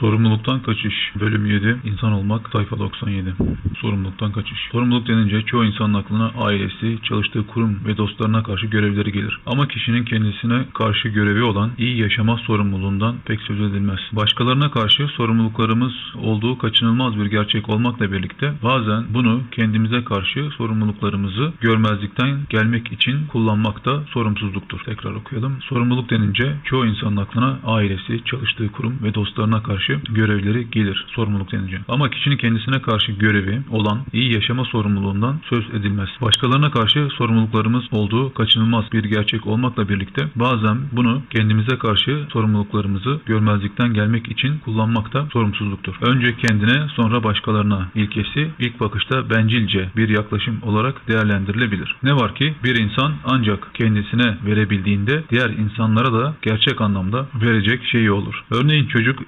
Sorumluluktan kaçış. Bölüm 7. İnsan olmak. Sayfa 97. Sorumluluktan kaçış. Sorumluluk denince çoğu insanın aklına ailesi, çalıştığı kurum ve dostlarına karşı görevleri gelir. Ama kişinin kendisine karşı görevi olan iyi yaşama sorumluluğundan pek söz edilmez. Başkalarına karşı sorumluluklarımız olduğu kaçınılmaz bir gerçek olmakla birlikte bazen bunu kendimize karşı sorumluluklarımızı görmezlikten gelmek için kullanmak da sorumsuzluktur. Tekrar okuyalım. Sorumluluk denince çoğu insanın aklına ailesi, çalıştığı kurum ve dostlarına karşı görevleri gelir sorumluluk denince. Ama kişinin kendisine karşı görevi olan iyi yaşama sorumluluğundan söz edilmez. Başkalarına karşı sorumluluklarımız olduğu kaçınılmaz bir gerçek olmakla birlikte bazen bunu kendimize karşı sorumluluklarımızı görmezlikten gelmek için kullanmak da sorumsuzluktur. Önce kendine sonra başkalarına ilkesi ilk bakışta bencilce bir yaklaşım olarak değerlendirilebilir. Ne var ki bir insan ancak kendisine verebildiğinde diğer insanlara da gerçek anlamda verecek şeyi olur. Örneğin çocuk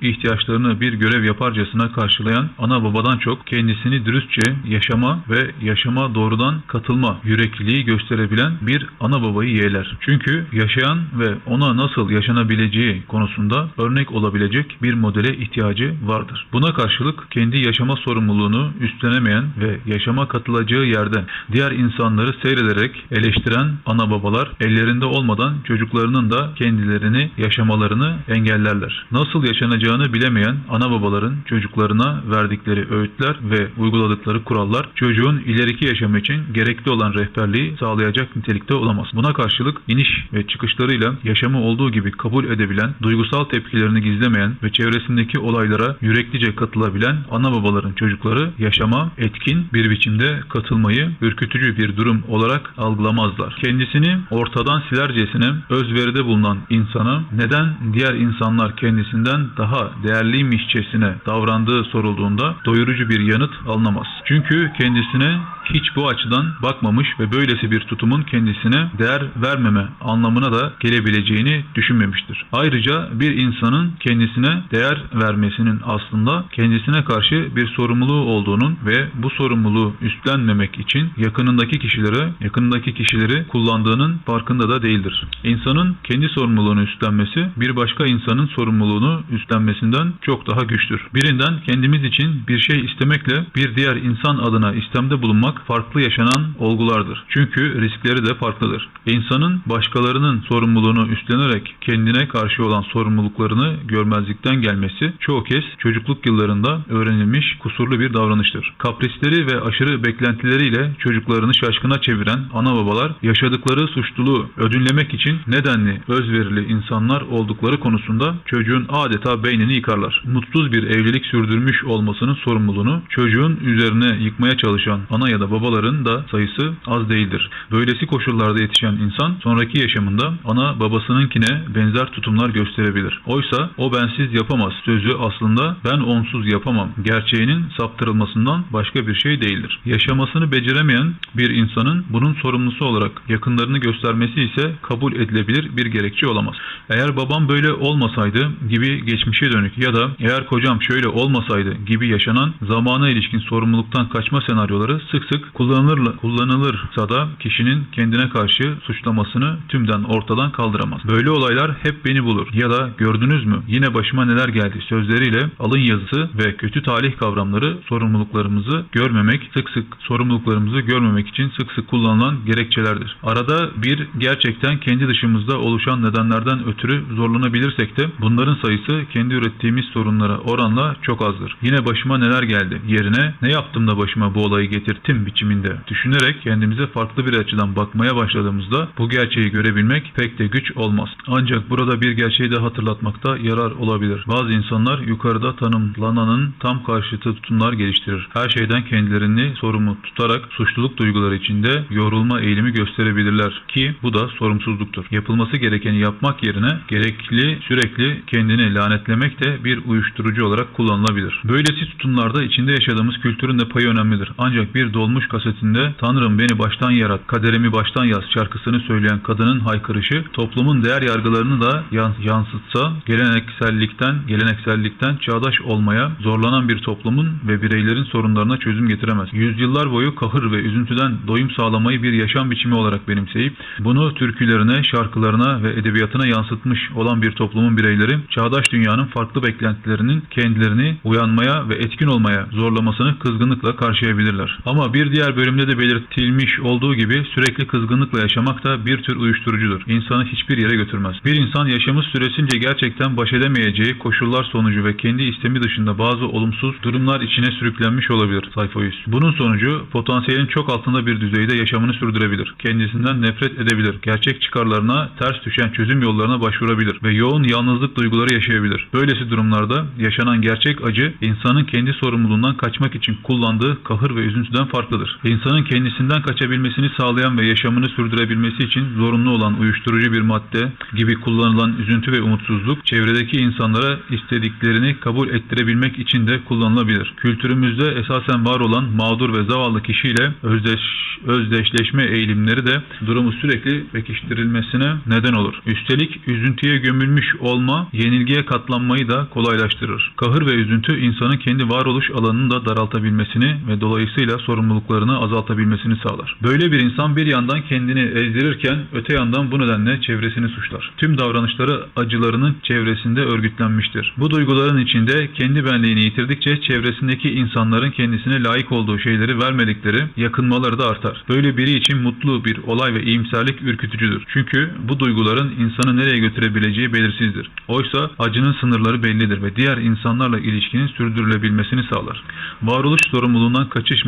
ihtiyaçlarını bir görev yaparcasına karşılayan ana babadan çok kendisini dürüstçe yaşama ve yaşama doğrudan katılma yürekliliği gösterebilen bir ana babayı yeğler. Çünkü yaşayan ve ona nasıl yaşanabileceği konusunda örnek olabilecek bir modele ihtiyacı vardır. Buna karşılık kendi yaşama sorumluluğunu üstlenemeyen ve yaşama katılacağı yerde diğer insanları seyrederek eleştiren ana babalar ellerinde olmadan çocuklarının da kendilerini yaşamalarını engellerler. Nasıl yaşanacağını bilemeyen ana babaların çocuklarına verdikleri öğütler ve uyguladıkları kurallar çocuğun ileriki yaşamı için gerekli olan rehberliği sağlayacak nitelikte olamaz. Buna karşılık iniş ve çıkışlarıyla yaşamı olduğu gibi kabul edebilen, duygusal tepkilerini gizlemeyen ve çevresindeki olaylara yüreklice katılabilen ana babaların çocukları yaşama etkin bir biçimde katılmayı ürkütücü bir durum olarak algılamazlar. Kendisini ortadan silercesine özveride bulunan insana neden diğer insanlar kendisinden daha değerliymişçesine davrandığı sorulduğunda doyurucu bir yanıt alınamaz. Çünkü kendisine hiç bu açıdan bakmamış ve böylesi bir tutumun kendisine değer vermeme anlamına da gelebileceğini düşünmemiştir. Ayrıca bir insanın kendisine değer vermesinin aslında kendisine karşı bir sorumluluğu olduğunun ve bu sorumluluğu üstlenmemek için yakınındaki kişilere, yakınındaki kişileri kullandığının farkında da değildir. İnsanın kendi sorumluluğunu üstlenmesi bir başka insanın sorumluluğunu üstlenmesinden çok daha güçtür. Birinden kendimiz için bir şey istemekle bir diğer insan adına istemde bulunmak farklı yaşanan olgulardır. Çünkü riskleri de farklıdır. İnsanın başkalarının sorumluluğunu üstlenerek kendine karşı olan sorumluluklarını görmezlikten gelmesi çoğu kez çocukluk yıllarında öğrenilmiş kusurlu bir davranıştır. Kaprisleri ve aşırı beklentileriyle çocuklarını şaşkına çeviren ana babalar yaşadıkları suçluluğu ödünlemek için nedenli özverili insanlar oldukları konusunda çocuğun adeta beynini yıkarlar. Mutsuz bir evlilik sürdürmüş olmasının sorumluluğunu çocuğun üzerine yıkmaya çalışan ana ya da babaların da sayısı az değildir. Böylesi koşullarda yetişen insan sonraki yaşamında ana babasınınkine benzer tutumlar gösterebilir. Oysa o bensiz yapamaz sözü aslında ben onsuz yapamam gerçeğinin saptırılmasından başka bir şey değildir. Yaşamasını beceremeyen bir insanın bunun sorumlusu olarak yakınlarını göstermesi ise kabul edilebilir bir gerekçe olamaz. Eğer babam böyle olmasaydı gibi geçmişe dönük ya da eğer kocam şöyle olmasaydı gibi yaşanan zamana ilişkin sorumluluktan kaçma senaryoları sık sık kullanılır, kullanılırsa da kişinin kendine karşı suçlamasını tümden ortadan kaldıramaz. Böyle olaylar hep beni bulur ya da gördünüz mü yine başıma neler geldi sözleriyle alın yazısı ve kötü talih kavramları sorumluluklarımızı görmemek, sık sık sorumluluklarımızı görmemek için sık sık kullanılan gerekçelerdir. Arada bir gerçekten kendi dışımızda oluşan nedenlerden ötürü zorlanabilirsek de bunların sayısı kendi ürettiğimiz sorunlara oranla çok azdır. Yine başıma neler geldi yerine ne yaptım da başıma bu olayı getirttim biçiminde düşünerek kendimize farklı bir açıdan bakmaya başladığımızda bu gerçeği görebilmek pek de güç olmaz. Ancak burada bir gerçeği de hatırlatmakta yarar olabilir. Bazı insanlar yukarıda tanımlananın tam karşıtı tutumlar geliştirir. Her şeyden kendilerini sorumlu tutarak suçluluk duyguları içinde yorulma eğilimi gösterebilirler ki bu da sorumsuzluktur. Yapılması gerekeni yapmak yerine gerekli sürekli kendini lanetlemek de bir uyuşturucu olarak kullanılabilir. Böylesi tutumlarda içinde yaşadığımız kültürün de payı önemlidir. Ancak bir dolu olmuş kasetinde Tanrım beni baştan yarat, kaderimi baştan yaz şarkısını söyleyen kadının haykırışı toplumun değer yargılarını da yan- yansıtsa geleneksellikten, geleneksellikten çağdaş olmaya zorlanan bir toplumun ve bireylerin sorunlarına çözüm getiremez. Yüzyıllar boyu kahır ve üzüntüden doyum sağlamayı bir yaşam biçimi olarak benimseyip bunu türkülerine, şarkılarına ve edebiyatına yansıtmış olan bir toplumun bireyleri çağdaş dünyanın farklı beklentilerinin kendilerini uyanmaya ve etkin olmaya zorlamasını kızgınlıkla karşılayabilirler. Ama bir diğer bölümde de belirtilmiş olduğu gibi sürekli kızgınlıkla yaşamak da bir tür uyuşturucudur. İnsanı hiçbir yere götürmez. Bir insan yaşamı süresince gerçekten baş edemeyeceği koşullar sonucu ve kendi istemi dışında bazı olumsuz durumlar içine sürüklenmiş olabilir. Sayfa 100. Bunun sonucu potansiyelin çok altında bir düzeyde yaşamını sürdürebilir. Kendisinden nefret edebilir. Gerçek çıkarlarına ters düşen çözüm yollarına başvurabilir ve yoğun yalnızlık duyguları yaşayabilir. Böylesi durumlarda yaşanan gerçek acı insanın kendi sorumluluğundan kaçmak için kullandığı kahır ve üzüntüden farklıdır. İnsanın kendisinden kaçabilmesini sağlayan ve yaşamını sürdürebilmesi için zorunlu olan uyuşturucu bir madde gibi kullanılan üzüntü ve umutsuzluk çevredeki insanlara istediklerini kabul ettirebilmek için de kullanılabilir. Kültürümüzde esasen var olan mağdur ve zavallı kişiyle özdeş, özdeşleşme eğilimleri de durumu sürekli pekiştirilmesine neden olur. Üstelik üzüntüye gömülmüş olma yenilgiye katlanmayı da kolaylaştırır. Kahır ve üzüntü insanın kendi varoluş alanını da daraltabilmesini ve dolayısıyla sorumluluklarını azaltabilmesini sağlar. Böyle bir insan bir yandan kendini ezdirirken öte yandan bu nedenle çevresini suçlar. Tüm davranışları acılarının çevresinde örgütlenmiştir. Bu duyguların içinde kendi benliğini yitirdikçe çevresindeki insanların kendisine layık olduğu şeyleri vermedikleri yakınmaları da artar. Böyle biri için mutlu bir olay ve iyimserlik ürkütücüdür. Çünkü bu duyguların insanı nereye götürebileceği belirsizdir. Oysa acının sınırları bellidir ve diğer insanlarla ilişkinin sürdürülebilmesini sağlar. Varoluş sorumluluğundan kaçış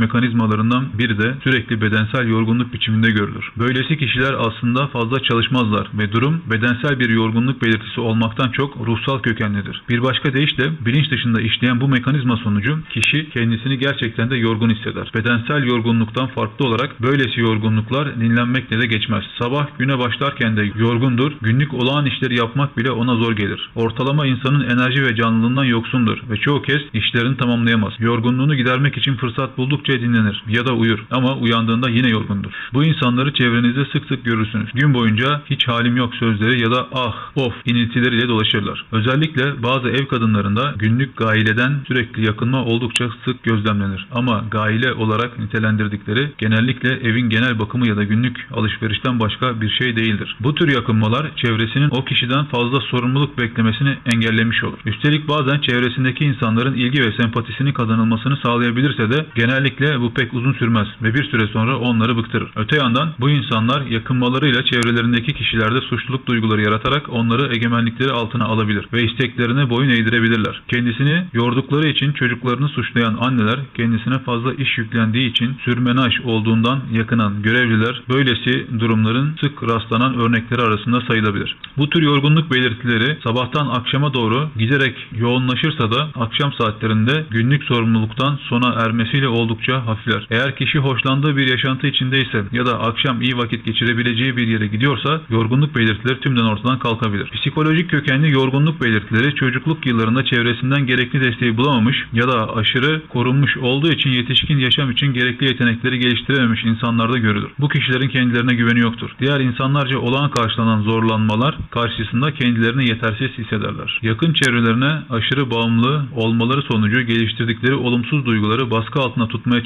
mekanizmalarından biri de sürekli bedensel yorgunluk biçiminde görülür. Böylesi kişiler aslında fazla çalışmazlar ve durum bedensel bir yorgunluk belirtisi olmaktan çok ruhsal kökenlidir. Bir başka deyişle bilinç dışında işleyen bu mekanizma sonucu kişi kendisini gerçekten de yorgun hisseder. Bedensel yorgunluktan farklı olarak böylesi yorgunluklar dinlenmekle de geçmez. Sabah güne başlarken de yorgundur, günlük olağan işleri yapmak bile ona zor gelir. Ortalama insanın enerji ve canlılığından yoksundur ve çoğu kez işlerini tamamlayamaz. Yorgunluğunu gidermek için fırsat buldukça dinlenir ya da uyur ama uyandığında yine yorgundur. Bu insanları çevrenizde sık sık görürsünüz. Gün boyunca hiç halim yok sözleri ya da ah, of iniltileriyle dolaşırlar. Özellikle bazı ev kadınlarında günlük gaileden sürekli yakınma oldukça sık gözlemlenir. Ama gaile olarak nitelendirdikleri genellikle evin genel bakımı ya da günlük alışverişten başka bir şey değildir. Bu tür yakınmalar çevresinin o kişiden fazla sorumluluk beklemesini engellemiş olur. Üstelik bazen çevresindeki insanların ilgi ve sempatisini kazanılmasını sağlayabilirse de genellikle bu pek uzun sürmez ve bir süre sonra onları bıktırır. Öte yandan bu insanlar yakınmalarıyla çevrelerindeki kişilerde suçluluk duyguları yaratarak onları egemenlikleri altına alabilir ve isteklerine boyun eğdirebilirler. Kendisini yordukları için çocuklarını suçlayan anneler kendisine fazla iş yüklendiği için sürmenaj olduğundan yakınan görevliler böylesi durumların sık rastlanan örnekleri arasında sayılabilir. Bu tür yorgunluk belirtileri sabahtan akşama doğru giderek yoğunlaşırsa da akşam saatlerinde günlük sorumluluktan sona ermesiyle oldukça hafifler. Eğer kişi hoşlandığı bir yaşantı içindeyse ya da akşam iyi vakit geçirebileceği bir yere gidiyorsa yorgunluk belirtileri tümden ortadan kalkabilir. Psikolojik kökenli yorgunluk belirtileri çocukluk yıllarında çevresinden gerekli desteği bulamamış ya da aşırı korunmuş olduğu için yetişkin yaşam için gerekli yetenekleri geliştirememiş insanlarda görülür. Bu kişilerin kendilerine güveni yoktur. Diğer insanlarca olağan karşılanan zorlanmalar karşısında kendilerini yetersiz hissederler. Yakın çevrelerine aşırı bağımlı olmaları sonucu geliştirdikleri olumsuz duyguları baskı altında tutmaya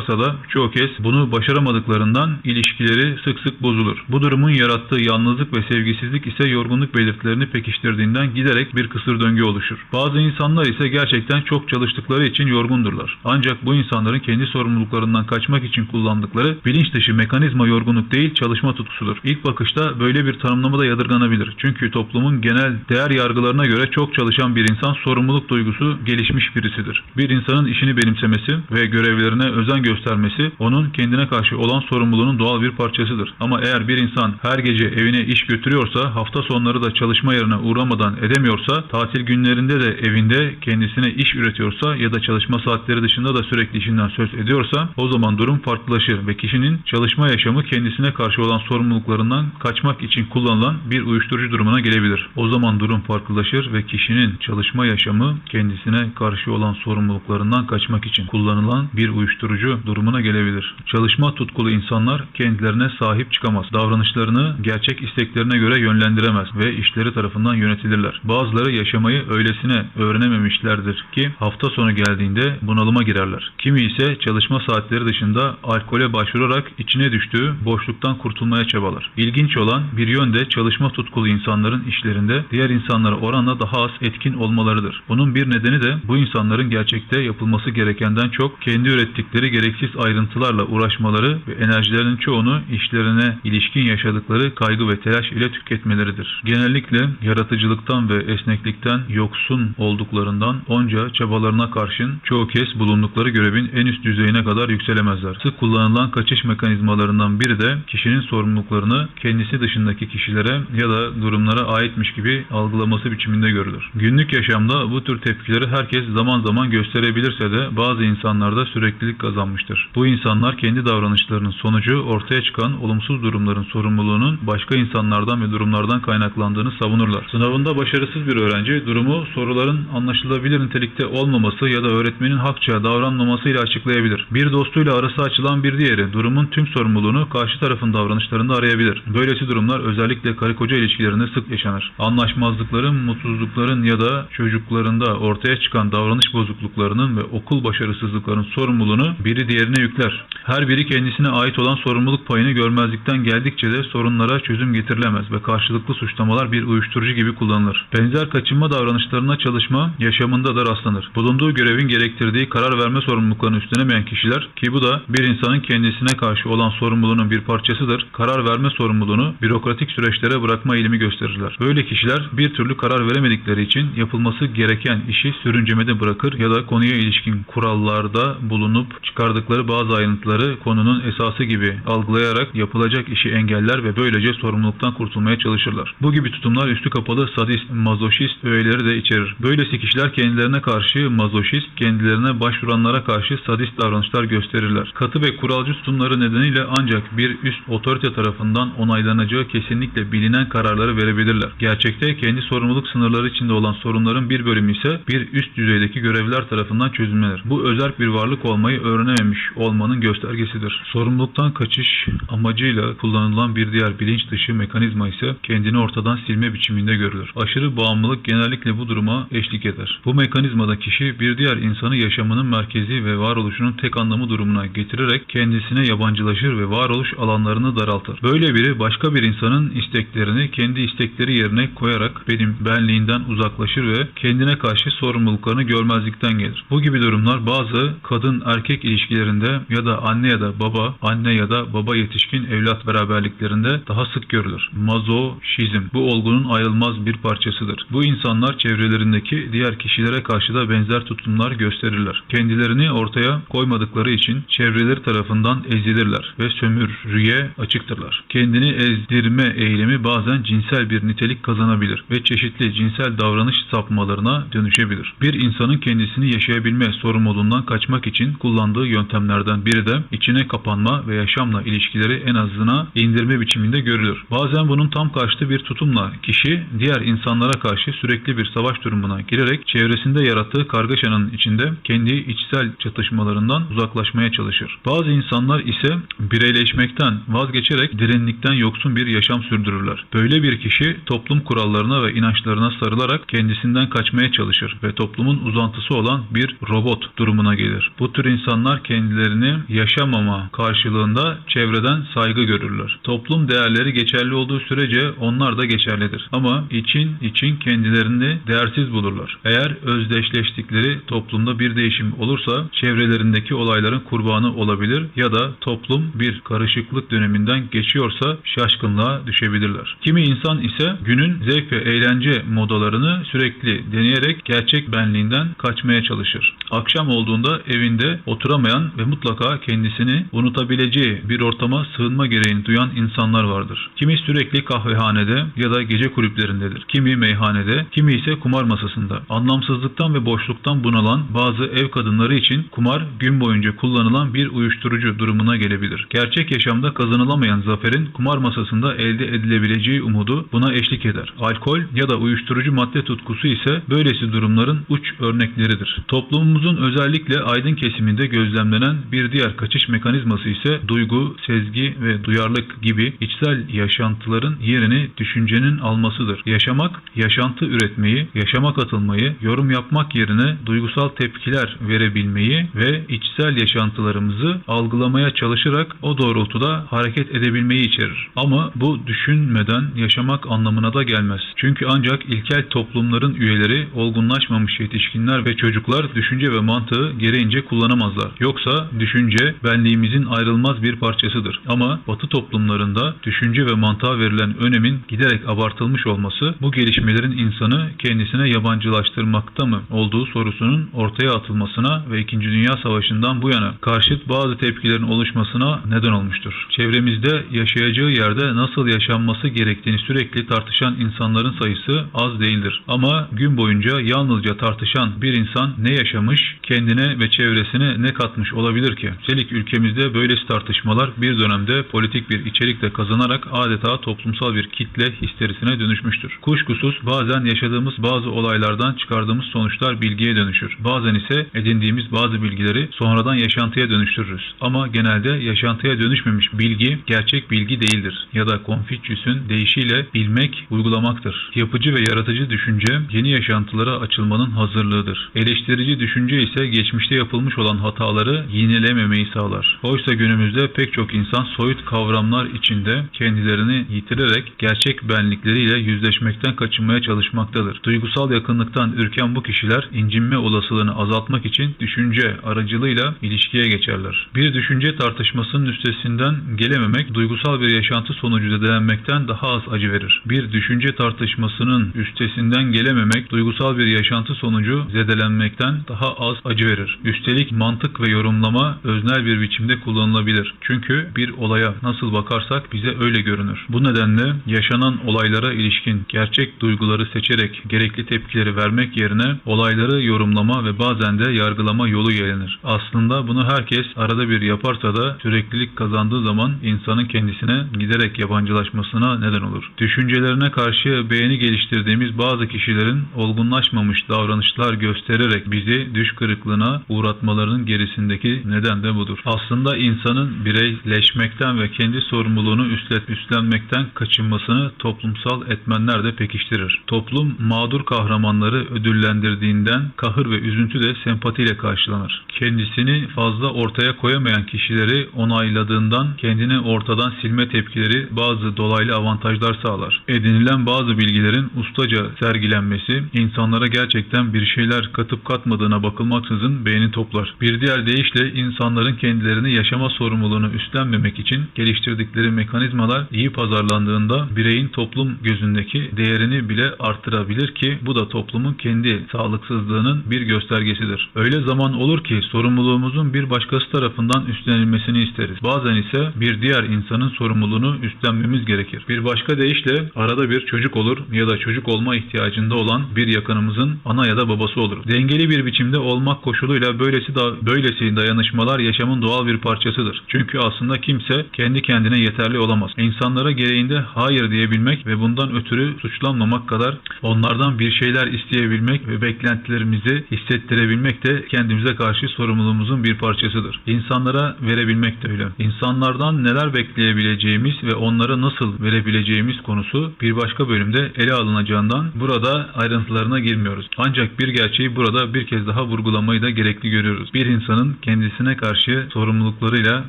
çalışırlarsa da çoğu kez bunu başaramadıklarından ilişkileri sık sık bozulur. Bu durumun yarattığı yalnızlık ve sevgisizlik ise yorgunluk belirtilerini pekiştirdiğinden giderek bir kısır döngü oluşur. Bazı insanlar ise gerçekten çok çalıştıkları için yorgundurlar. Ancak bu insanların kendi sorumluluklarından kaçmak için kullandıkları bilinç dışı mekanizma yorgunluk değil çalışma tutkusudur. İlk bakışta böyle bir tanımlama da yadırganabilir. Çünkü toplumun genel değer yargılarına göre çok çalışan bir insan sorumluluk duygusu gelişmiş birisidir. Bir insanın işini benimsemesi ve görevlerine özen göstermesi onun kendine karşı olan sorumluluğunun doğal bir parçasıdır. Ama eğer bir insan her gece evine iş götürüyorsa, hafta sonları da çalışma yerine uğramadan edemiyorsa, tatil günlerinde de evinde kendisine iş üretiyorsa ya da çalışma saatleri dışında da sürekli işinden söz ediyorsa o zaman durum farklılaşır ve kişinin çalışma yaşamı kendisine karşı olan sorumluluklarından kaçmak için kullanılan bir uyuşturucu durumuna gelebilir. O zaman durum farklılaşır ve kişinin çalışma yaşamı kendisine karşı olan sorumluluklarından kaçmak için kullanılan bir uyuşturucu uyuşturucu durumuna gelebilir. Çalışma tutkulu insanlar kendilerine sahip çıkamaz. Davranışlarını gerçek isteklerine göre yönlendiremez ve işleri tarafından yönetilirler. Bazıları yaşamayı öylesine öğrenememişlerdir ki hafta sonu geldiğinde bunalıma girerler. Kimi ise çalışma saatleri dışında alkole başvurarak içine düştüğü boşluktan kurtulmaya çabalar. İlginç olan bir yönde çalışma tutkulu insanların işlerinde diğer insanlara oranla daha az etkin olmalarıdır. Bunun bir nedeni de bu insanların gerçekte yapılması gerekenden çok kendi ürettikleri gereksiz ayrıntılarla uğraşmaları ve enerjilerinin çoğunu işlerine ilişkin yaşadıkları kaygı ve telaş ile tüketmeleridir. Genellikle yaratıcılıktan ve esneklikten yoksun olduklarından onca çabalarına karşın çoğu kez bulundukları görevin en üst düzeyine kadar yükselemezler. Sık kullanılan kaçış mekanizmalarından biri de kişinin sorumluluklarını kendisi dışındaki kişilere ya da durumlara aitmiş gibi algılaması biçiminde görülür. Günlük yaşamda bu tür tepkileri herkes zaman zaman gösterebilirse de bazı insanlarda süreklilik kazanmıştır. Bu insanlar kendi davranışlarının sonucu ortaya çıkan olumsuz durumların sorumluluğunun başka insanlardan ve durumlardan kaynaklandığını savunurlar. Sınavında başarısız bir öğrenci durumu soruların anlaşılabilir nitelikte olmaması ya da öğretmenin hakça davranmamasıyla açıklayabilir. Bir dostuyla arası açılan bir diğeri durumun tüm sorumluluğunu karşı tarafın davranışlarında arayabilir. Böylesi durumlar özellikle karı koca ilişkilerinde sık yaşanır. Anlaşmazlıkların, mutsuzlukların ya da çocuklarında ortaya çıkan davranış bozukluklarının ve okul başarısızlıkların sorumluluğunu biri diğerine yükler. Her biri kendisine ait olan sorumluluk payını görmezlikten geldikçe de sorunlara çözüm getirilemez ve karşılıklı suçlamalar bir uyuşturucu gibi kullanılır. Benzer kaçınma davranışlarına çalışma yaşamında da rastlanır. Bulunduğu görevin gerektirdiği karar verme sorumluluklarını üstlenemeyen kişiler ki bu da bir insanın kendisine karşı olan sorumluluğunun bir parçasıdır. Karar verme sorumluluğunu bürokratik süreçlere bırakma eğilimi gösterirler. Böyle kişiler bir türlü karar veremedikleri için yapılması gereken işi sürüncemede bırakır ya da konuya ilişkin kurallarda bulunup çıkardıkları bazı ayrıntıları konunun esası gibi algılayarak yapılacak işi engeller ve böylece sorumluluktan kurtulmaya çalışırlar. Bu gibi tutumlar üstü kapalı sadist, mazoşist öğeleri de içerir. Böylesi kişiler kendilerine karşı mazoşist, kendilerine başvuranlara karşı sadist davranışlar gösterirler. Katı ve kuralcı tutumları nedeniyle ancak bir üst otorite tarafından onaylanacağı kesinlikle bilinen kararları verebilirler. Gerçekte kendi sorumluluk sınırları içinde olan sorunların bir bölümü ise bir üst düzeydeki görevliler tarafından çözülmeler. Bu özerk bir varlık olmayı öğrenememiş olmanın göstergesidir. Sorumluluktan kaçış amacıyla kullanılan bir diğer bilinç dışı mekanizma ise kendini ortadan silme biçiminde görülür. Aşırı bağımlılık genellikle bu duruma eşlik eder. Bu mekanizmada kişi bir diğer insanı yaşamının merkezi ve varoluşunun tek anlamı durumuna getirerek kendisine yabancılaşır ve varoluş alanlarını daraltır. Böyle biri başka bir insanın isteklerini kendi istekleri yerine koyarak benim benliğinden uzaklaşır ve kendine karşı sorumluluklarını görmezlikten gelir. Bu gibi durumlar bazı kadın erkek ilişkilerinde ya da anne ya da baba, anne ya da baba yetişkin evlat beraberliklerinde daha sık görülür. Mazoşizm bu olgunun ayrılmaz bir parçasıdır. Bu insanlar çevrelerindeki diğer kişilere karşı da benzer tutumlar gösterirler. Kendilerini ortaya koymadıkları için çevreleri tarafından ezilirler ve sömürüye açıktırlar. Kendini ezdirme eğilimi bazen cinsel bir nitelik kazanabilir ve çeşitli cinsel davranış sapmalarına dönüşebilir. Bir insanın kendisini yaşayabilme sorumluluğundan kaçmak için kullandığı yöntemlerden biri de içine kapanma ve yaşamla ilişkileri en azına indirme biçiminde görülür. Bazen bunun tam karşıtı bir tutumla kişi diğer insanlara karşı sürekli bir savaş durumuna girerek çevresinde yarattığı kargaşanın içinde kendi içsel çatışmalarından uzaklaşmaya çalışır. Bazı insanlar ise bireyleşmekten vazgeçerek derinlikten yoksun bir yaşam sürdürürler. Böyle bir kişi toplum kurallarına ve inançlarına sarılarak kendisinden kaçmaya çalışır ve toplumun uzantısı olan bir robot durumuna gelir. Bu tür insanlar kendilerini yaşamama karşılığında çevreden saygı görürler. Toplum değerleri geçerli olduğu sürece onlar da geçerlidir. Ama için için kendilerini değersiz bulurlar. Eğer özdeşleştikleri toplumda bir değişim olursa çevrelerindeki olayların kurbanı olabilir ya da toplum bir karışıklık döneminden geçiyorsa şaşkınlığa düşebilirler. Kimi insan ise günün zevk ve eğlence modalarını sürekli deneyerek gerçek benliğinden kaçmaya çalışır. Akşam olduğunda evinde oturamayan ve mutlaka kendisini unutabileceği bir ortama sığınma gereğini duyan insanlar vardır. Kimi sürekli kahvehanede ya da gece kulüplerindedir. Kimi meyhanede, kimi ise kumar masasında. Anlamsızlıktan ve boşluktan bunalan bazı ev kadınları için kumar gün boyunca kullanılan bir uyuşturucu durumuna gelebilir. Gerçek yaşamda kazanılamayan zaferin kumar masasında elde edilebileceği umudu buna eşlik eder. Alkol ya da uyuşturucu madde tutkusu ise böylesi durumların uç örnekleridir. Toplumumuzun özellikle aydın kesiminde gözlendiği gözlemlenen bir diğer kaçış mekanizması ise duygu, sezgi ve duyarlılık gibi içsel yaşantıların yerini düşüncenin almasıdır. Yaşamak, yaşantı üretmeyi, yaşama katılmayı, yorum yapmak yerine duygusal tepkiler verebilmeyi ve içsel yaşantılarımızı algılamaya çalışarak o doğrultuda hareket edebilmeyi içerir. Ama bu düşünmeden yaşamak anlamına da gelmez. Çünkü ancak ilkel toplumların üyeleri olgunlaşmamış yetişkinler ve çocuklar düşünce ve mantığı gereğince kullanamazlar. Yoksa düşünce benliğimizin ayrılmaz bir parçasıdır. Ama Batı toplumlarında düşünce ve mantığa verilen önemin giderek abartılmış olması bu gelişmelerin insanı kendisine yabancılaştırmakta mı olduğu sorusunun ortaya atılmasına ve 2. Dünya Savaşı'ndan bu yana karşıt bazı tepkilerin oluşmasına neden olmuştur. Çevremizde yaşayacağı yerde nasıl yaşanması gerektiğini sürekli tartışan insanların sayısı az değildir. Ama gün boyunca yalnızca tartışan bir insan ne yaşamış, kendine ve çevresine ne katmış olabilir ki? Üstelik ülkemizde böylesi tartışmalar bir dönemde politik bir içerikle kazanarak adeta toplumsal bir kitle histerisine dönüşmüştür. Kuşkusuz bazen yaşadığımız bazı olaylardan çıkardığımız sonuçlar bilgiye dönüşür. Bazen ise edindiğimiz bazı bilgileri sonradan yaşantıya dönüştürürüz. Ama genelde yaşantıya dönüşmemiş bilgi gerçek bilgi değildir. Ya da Confucius'un deyişiyle bilmek uygulamaktır. Yapıcı ve yaratıcı düşünce yeni yaşantılara açılmanın hazırlığıdır. Eleştirici düşünce ise geçmişte yapılmış olan hataları yinelememeyi sağlar. Oysa günümüzde pek çok insan soyut kavramlar içinde kendilerini yitirerek gerçek benlikleriyle yüzleşmekten kaçınmaya çalışmaktadır. Duygusal yakınlıktan ürken bu kişiler incinme olasılığını azaltmak için düşünce aracılığıyla ilişkiye geçerler. Bir düşünce tartışmasının üstesinden gelememek duygusal bir yaşantı sonucu zedelenmekten daha az acı verir. Bir düşünce tartışmasının üstesinden gelememek duygusal bir yaşantı sonucu zedelenmekten daha az acı verir. Üstelik mantık ve yorumlama öznel bir biçimde kullanılabilir. Çünkü bir olaya nasıl bakarsak bize öyle görünür. Bu nedenle yaşanan olaylara ilişkin gerçek duyguları seçerek gerekli tepkileri vermek yerine olayları yorumlama ve bazen de yargılama yolu yeğlenir. Aslında bunu herkes arada bir yaparsa da süreklilik kazandığı zaman insanın kendisine giderek yabancılaşmasına neden olur. Düşüncelerine karşı beğeni geliştirdiğimiz bazı kişilerin olgunlaşmamış davranışlar göstererek bizi düş kırıklığına uğratmalarının gerisindeki neden de budur. Aslında insanın bireyleşmekten ve kendi sorumluluğunu üstlet, üstlenmekten kaçınmasını toplumsal etmenler de pekiştirir. Toplum mağdur kahramanları ödüllendirdiğinden kahır ve üzüntü de sempatiyle karşılanır. Kendisini fazla ortaya koyamayan kişileri onayladığından kendini ortadan silme tepkileri bazı dolaylı avantajlar sağlar. Edinilen bazı bilgilerin ustaca sergilenmesi insanlara gerçekten bir şeyler katıp katmadığına bakılmaksızın beğeni toplar. Bir diğer deyişle insanların kendilerini yaşama sorumluluğunu üstlenmemek için geliştirdikleri mekanizmalar iyi pazarlandığında bireyin toplum gözündeki değerini bile artırabilir ki bu da toplumun kendi sağlıksızlığının bir göstergesidir. Öyle zaman olur ki sorumluluğumuzun bir başkası tarafından üstlenilmesini isteriz. Bazen ise bir diğer insanın sorumluluğunu üstlenmemiz gerekir. Bir başka deyişle arada bir çocuk olur ya da çocuk olma ihtiyacında olan bir yakınımızın ana ya da babası olur. Dengeli bir biçimde olmak koşuluyla böylesi da böylesi dayanışmalar yaşamın doğal bir parçasıdır. Çünkü aslında kimse kendi kendine yeterli olamaz. İnsanlara gereğinde hayır diyebilmek ve bundan ötürü suçlanmamak kadar onlardan bir şeyler isteyebilmek ve beklentilerimizi hissettirebilmek de kendimize karşı sorumluluğumuzun bir parçasıdır. İnsanlara verebilmek de öyle. İnsanlardan neler bekleyebileceğimiz ve onlara nasıl verebileceğimiz konusu bir başka bölümde ele alınacağından burada ayrıntılarına girmiyoruz. Ancak bir gerçeği burada bir kez daha vurgulamayı da gerekli görüyoruz. Bir insanın kendisine karşı sorumluluklarıyla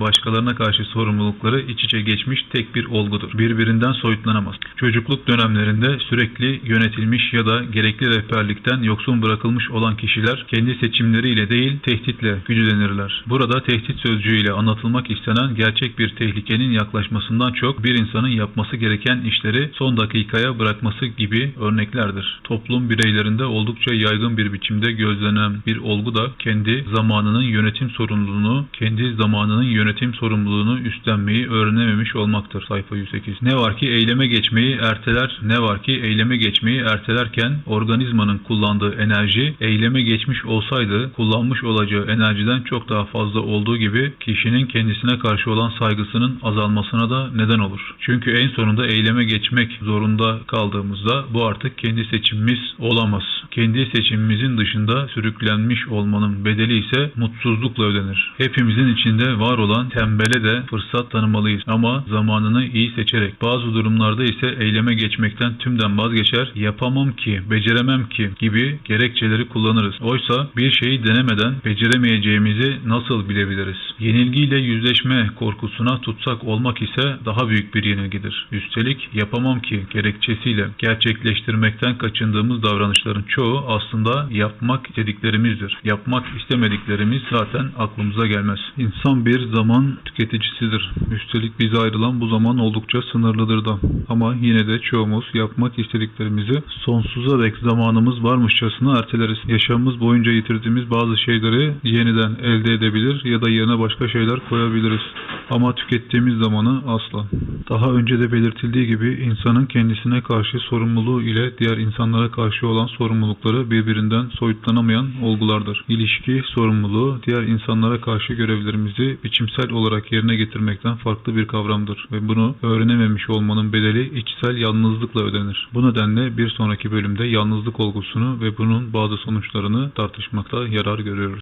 başkalarına karşı sorumlulukları iç içe geçmiş tek bir olgudur. Birbirinden soyutlanamaz. Çocukluk dönemlerinde sürekli yönetilmiş ya da gerekli rehberlikten yoksun bırakılmış olan kişiler kendi seçimleriyle değil tehditle güdülenirler. Burada tehdit sözcüğüyle anlatılmak istenen gerçek bir tehlikenin yaklaşmasından çok bir insanın yapması gereken işleri son dakikaya bırakması gibi örneklerdir. Toplum bireylerinde oldukça yaygın bir biçimde gözlenen bir olgu da kendi zamanının yönetim sorumluluğunu, kendi zamanının yönetim sorumluluğunu üstlenmeyi öğrenememiş olmaktır. Sayfa 108. Ne var ki eyleme geçmeyi erteler, ne var ki eyleme geçmeyi ertelerken organizmanın kullandığı enerji eyleme geçmiş olsaydı kullanmış olacağı enerjiden çok daha fazla olduğu gibi kişinin kendisine karşı olan saygısının azalmasına da neden olur. Çünkü en sonunda eyleme geçmek zorunda kaldığımızda bu artık kendi seçimimiz olamaz. Kendi seçimimizin dışında sürüklenmiş olmanın bedeli ise mutsuz umutsuzlukla ödenir. Hepimizin içinde var olan tembele de fırsat tanımalıyız ama zamanını iyi seçerek. Bazı durumlarda ise eyleme geçmekten tümden vazgeçer, yapamam ki, beceremem ki gibi gerekçeleri kullanırız. Oysa bir şeyi denemeden beceremeyeceğimizi nasıl bilebiliriz? Yenilgiyle yüzleşme korkusuna tutsak olmak ise daha büyük bir yenilgidir. Üstelik yapamam ki gerekçesiyle gerçekleştirmekten kaçındığımız davranışların çoğu aslında yapmak istediklerimizdir. Yapmak istemediklerimiz zaten aklımıza gelmez. İnsan bir zaman tüketicisidir. Üstelik bize ayrılan bu zaman oldukça sınırlıdır da. Ama yine de çoğumuz yapmak istediklerimizi sonsuza dek zamanımız varmışçasına erteleriz. Yaşamımız boyunca yitirdiğimiz bazı şeyleri yeniden elde edebilir ya da yerine başka şeyler koyabiliriz. Ama tükettiğimiz zamanı asla. Daha önce de belirtildiği gibi insanın kendisine karşı sorumluluğu ile diğer insanlara karşı olan sorumlulukları birbirinden soyutlanamayan olgulardır. İlişki sorumluluğu diğer insanlara karşı görevlerimizi biçimsel olarak yerine getirmekten farklı bir kavramdır ve bunu öğrenememiş olmanın bedeli içsel yalnızlıkla ödenir. Bu nedenle bir sonraki bölümde yalnızlık olgusunu ve bunun bazı sonuçlarını tartışmakta yarar görüyoruz.